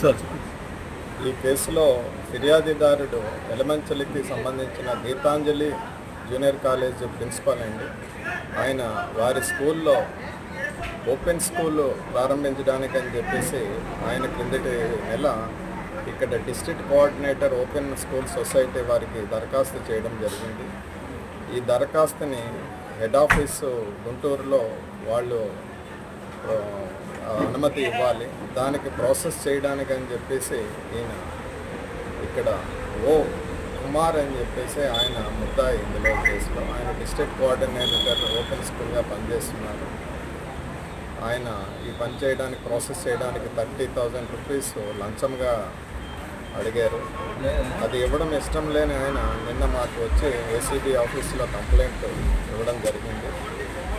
Sir. ఈ కేసులో ఫిర్యాదుదారుడు ఎలమంచలికి సంబంధించిన గీతాంజలి జూనియర్ కాలేజ్ ప్రిన్సిపాల్ అండి. ఆయన వారి స్కూల్లో ఓపెన్ స్కూల్ ప్రారంభించడానికి అని చెప్పేసి ఆయన క్రిందటి నెల ఇక్కడ district coordinator open school society వారికి దరఖాస్తు చేయడం జరిగింది. ఈ దరఖాస్తుని హెడ్ ఆఫీసు గుంటూరులో వాళ్ళు అనుమతి ఇవ్వాలి. దానికి ప్రాసెస్ చేయడానికి అని చెప్పేసి ఈయన ఇక్కడ ఓ కుమార్ అని చెప్పేసి ఆయన ముద్దాయి ఇందులో కేసులో ఆయన డిస్ట్రిక్ట్ కోఆర్డినేటర్ ఓపెన్ స్కూల్గా పనిచేస్తున్నారు. ఆయన ఈ పని చేయడానికి ప్రాసెస్ చేయడానికి థర్టీ థౌజండ్ రూపీస్ లంచంగా అడిగారు. అది ఇవ్వడం ఇష్టం లేని ఆయన నిన్న మాకు వచ్చి ఏసీబీ ఆఫీస్లో కంప్లైంట్ ఇవ్వడం జరిగింది.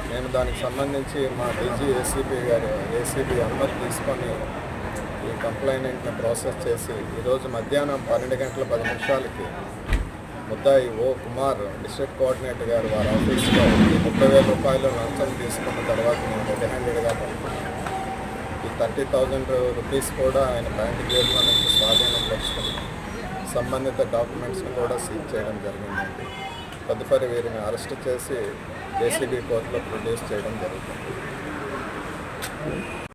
నేను దానికి సంబంధించి మా డీజీ ఏసీబీ గారు ఏసీబీ అనుమతి తీసుకొని ఈ కంప్లైంట్ని ప్రాసెస్ చేసి ఈరోజు మధ్యాహ్నం పన్నెండు గంటల పది నిమిషాలకి ముద్దాయి ఓ కుమార్ డిస్ట్రిక్ట్ కోఆర్డినేటర్ గారు వారి ఆఫీస్లో ఈ ముప్పై వేల రూపాయలు లంచం తీసుకున్న తర్వాత నేను రెడీ హ్యాండెడ్గా ఈ థర్టీ థౌజండ్ రూపీస్ కూడా ఆయన బ్యాంక్ జేబులో నుంచి స్వాధీనం తెచ్చుకుని సంబంధిత డాక్యుమెంట్స్ని కూడా సీజ్ చేయడం జరిగిందండి. తదుపరి వీరిని అరెస్ట్ చేసి జేసీబీ కోర్టులో ప్రొడ్యూస్ చేయడం జరుగుతుంది.